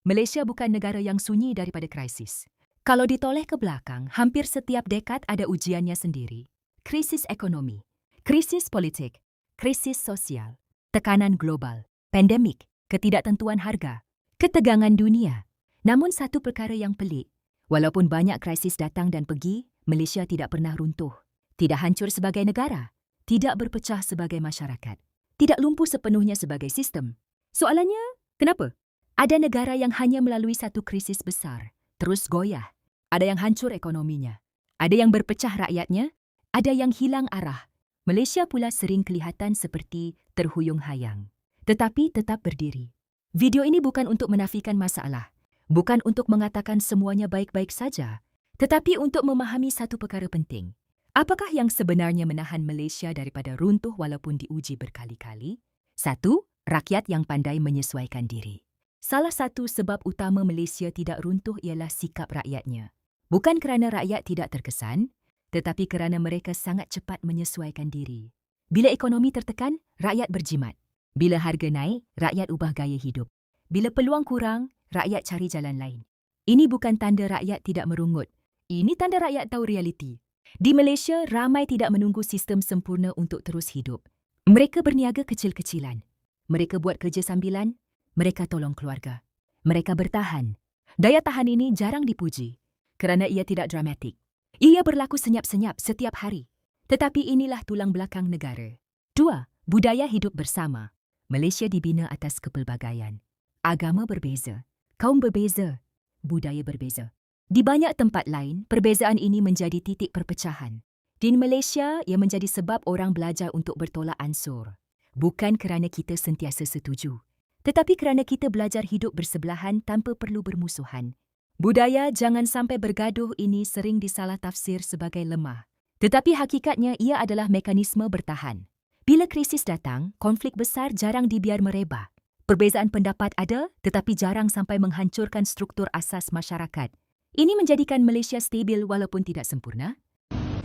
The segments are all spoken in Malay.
Malaysia bukan negara yang sunyi daripada krisis. Kalau ditoleh ke belakang, hampir setiap dekad ada ujiannya sendiri. Krisis ekonomi, krisis politik, krisis sosial, tekanan global, pandemik, ketidaktentuan harga, ketegangan dunia. Namun satu perkara yang pelik, walaupun banyak krisis datang dan pergi, Malaysia tidak pernah runtuh. Tidak hancur sebagai negara, tidak berpecah sebagai masyarakat, tidak lumpuh sepenuhnya sebagai sistem. Soalannya, kenapa? Ada negara yang hanya melalui satu krisis besar, terus goyah. Ada yang hancur ekonominya. Ada yang berpecah rakyatnya. Ada yang hilang arah. Malaysia pula sering kelihatan seperti terhuyung hayang. Tetapi tetap berdiri. Video ini bukan untuk menafikan masalah. Bukan untuk mengatakan semuanya baik-baik saja. Tetapi untuk memahami satu perkara penting. Apakah yang sebenarnya menahan Malaysia daripada runtuh walaupun diuji berkali-kali? Satu, rakyat yang pandai menyesuaikan diri. Salah satu sebab utama Malaysia tidak runtuh ialah sikap rakyatnya. Bukan kerana rakyat tidak terkesan, tetapi kerana mereka sangat cepat menyesuaikan diri. Bila ekonomi tertekan, rakyat berjimat. Bila harga naik, rakyat ubah gaya hidup. Bila peluang kurang, rakyat cari jalan lain. Ini bukan tanda rakyat tidak merungut. Ini tanda rakyat tahu realiti. Di Malaysia, ramai tidak menunggu sistem sempurna untuk terus hidup. Mereka berniaga kecil-kecilan. Mereka buat kerja sambilan, mereka tolong keluarga. Mereka bertahan. Daya tahan ini jarang dipuji kerana ia tidak dramatik. Ia berlaku senyap-senyap setiap hari. Tetapi inilah tulang belakang negara. Dua, budaya hidup bersama. Malaysia dibina atas kepelbagaian. Agama berbeza, kaum berbeza, budaya berbeza. Di banyak tempat lain, perbezaan ini menjadi titik perpecahan. Di Malaysia, ia menjadi sebab orang belajar untuk bertolak ansur. Bukan kerana kita sentiasa setuju, tetapi kerana kita belajar hidup bersebelahan tanpa perlu bermusuhan. Budaya jangan sampai bergaduh ini sering disalah tafsir sebagai lemah. Tetapi hakikatnya ia adalah mekanisme bertahan. Bila krisis datang, konflik besar jarang dibiar merebak. Perbezaan pendapat ada tetapi jarang sampai menghancurkan struktur asas masyarakat. Ini menjadikan Malaysia stabil walaupun tidak sempurna.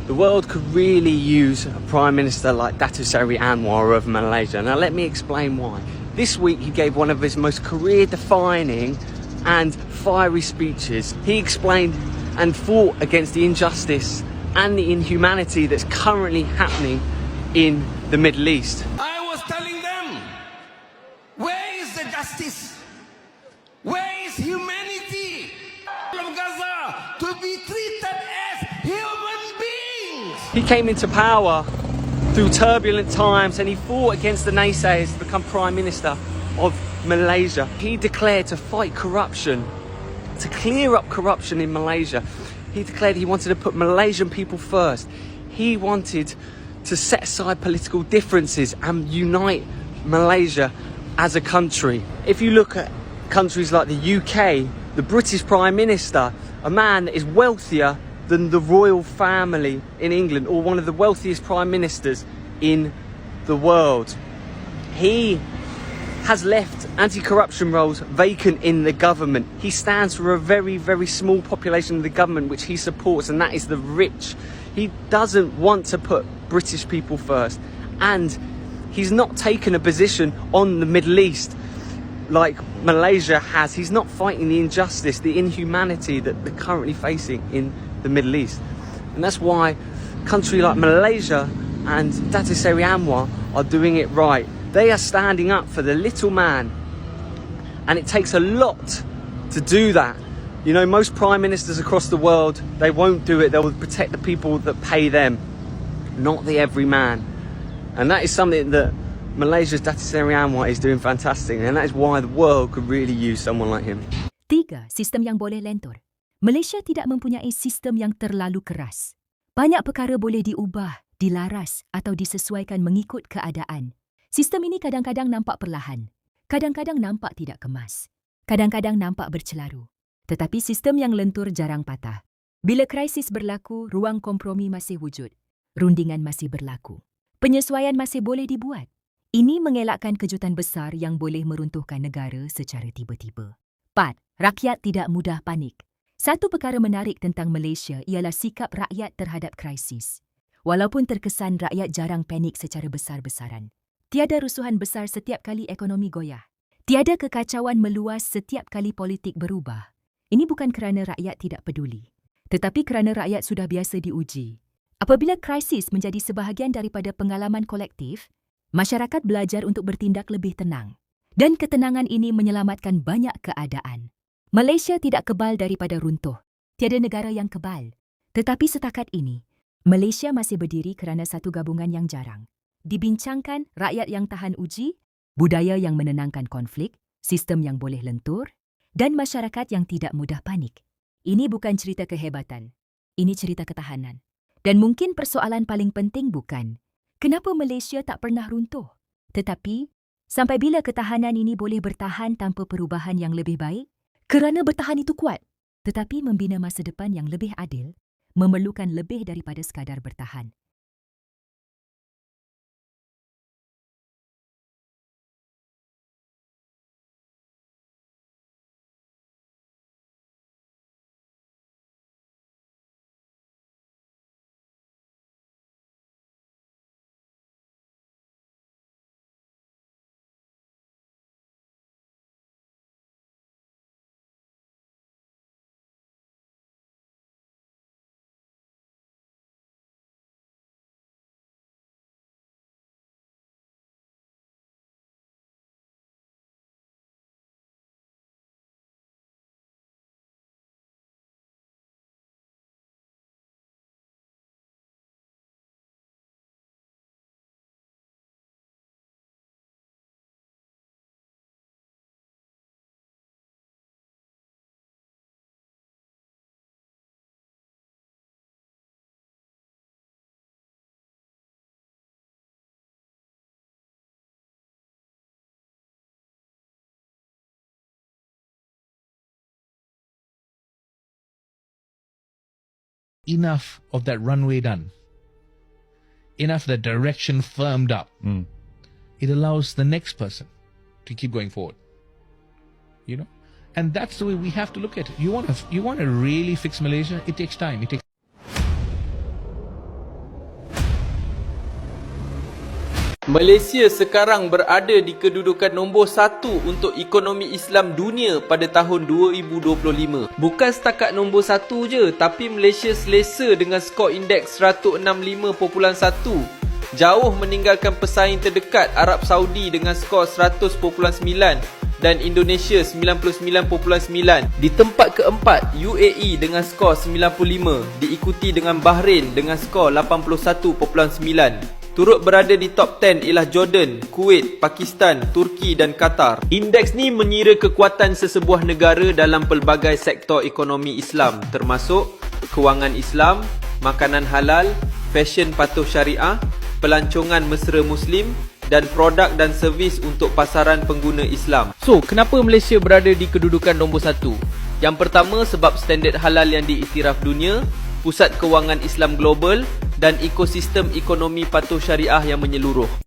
The world could really use a Prime Minister like Datuk Seri Anwar of Malaysia. Now, let me explain why. This week, he gave one of his most career defining and fiery speeches. He explained and fought against the injustice and the inhumanity that's currently happening in the Middle East. I was telling them, where is the justice? Where is humanity from Gaza to be treated as human beings? He came into power through turbulent times and he fought against the naysayers to become Prime Minister of Malaysia. He declared to fight corruption, to clear up corruption in Malaysia. He declared he wanted to put Malaysian people first. He wanted to set aside political differences and unite Malaysia as a country. If you look at countries like the UK, the British Prime Minister, a man that is wealthier than the royal family in England or one of the wealthiest prime ministers in the world. He has left anti corruption roles vacant in the government. He stands for a very, very small population of the government which he supports, and that is the rich. He doesn't want to put British people first. And he's not taken a position on the Middle East like Malaysia has. He's not fighting the injustice, the inhumanity that they're currently facing in the Middle East. And that's why country like Malaysia and Dato Seri Anwar are doing it right. They are standing up for the little man. And it takes a lot to do that. You know, most prime ministers across the world, they won't do it. They will protect the people that pay them, not the everyman. And that is something that Malaysia's Dato Seri Anwar is doing fantastic. And that is why the world could really use someone like him. Tiga, sistem yang boleh lentur. Malaysia tidak mempunyai sistem yang terlalu keras. Banyak perkara boleh diubah, dilaras atau disesuaikan mengikut keadaan. Sistem ini kadang-kadang nampak perlahan, kadang-kadang nampak tidak kemas, kadang-kadang nampak bercelaru. Tetapi sistem yang lentur jarang patah. Bila krisis berlaku, ruang kompromi masih wujud. Rundingan masih berlaku. Penyesuaian masih boleh dibuat. Ini mengelakkan kejutan besar yang boleh meruntuhkan negara secara tiba-tiba. 4. Rakyat tidak mudah panik. Satu perkara menarik tentang Malaysia ialah sikap rakyat terhadap krisis. Walaupun terkesan rakyat jarang panik secara besar-besaran. Tiada rusuhan besar setiap kali ekonomi goyah. Tiada kekacauan meluas setiap kali politik berubah. Ini bukan kerana rakyat tidak peduli, tetapi kerana rakyat sudah biasa diuji. Apabila krisis menjadi sebahagian daripada pengalaman kolektif, masyarakat belajar untuk bertindak lebih tenang. Dan ketenangan ini menyelamatkan banyak keadaan. Malaysia tidak kebal daripada runtuh. Tiada negara yang kebal. Tetapi setakat ini, Malaysia masih berdiri kerana satu gabungan yang jarang. Dibincangkan rakyat yang tahan uji, budaya yang menenangkan konflik, sistem yang boleh lentur, dan masyarakat yang tidak mudah panik. Ini bukan cerita kehebatan. Ini cerita ketahanan. Dan mungkin persoalan paling penting bukan kenapa Malaysia tak pernah runtuh, tetapi sampai bila ketahanan ini boleh bertahan tanpa perubahan yang lebih baik? Kerana bertahan itu kuat, tetapi membina masa depan yang lebih adil memerlukan lebih daripada sekadar bertahan. Enough of that runway done, enough that direction firmed up, hmm. it allows the next person to keep going forward. You know, and that's the way we have to look at it. You want to, you want to really fix Malaysia. It takes time. It takes. Malaysia sekarang berada di kedudukan nombor satu untuk ekonomi Islam dunia pada tahun 2025. Bukan setakat nombor satu je, tapi Malaysia selesa dengan skor indeks 165.1. Jauh meninggalkan pesaing terdekat Arab Saudi dengan skor 100.9 dan Indonesia 99.9. Di tempat keempat, UAE dengan skor 95, diikuti dengan Bahrain dengan skor 81.9. Turut berada di top 10 ialah Jordan, Kuwait, Pakistan, Turki dan Qatar. Indeks ni mengira kekuatan sesebuah negara dalam pelbagai sektor ekonomi Islam termasuk kewangan Islam, makanan halal, fashion patuh syariah, pelancongan mesra muslim dan produk dan servis untuk pasaran pengguna Islam. So, kenapa Malaysia berada di kedudukan nombor satu? Yang pertama sebab standard halal yang diiktiraf dunia, pusat kewangan Islam global dan ekosistem ekonomi patuh syariah yang menyeluruh.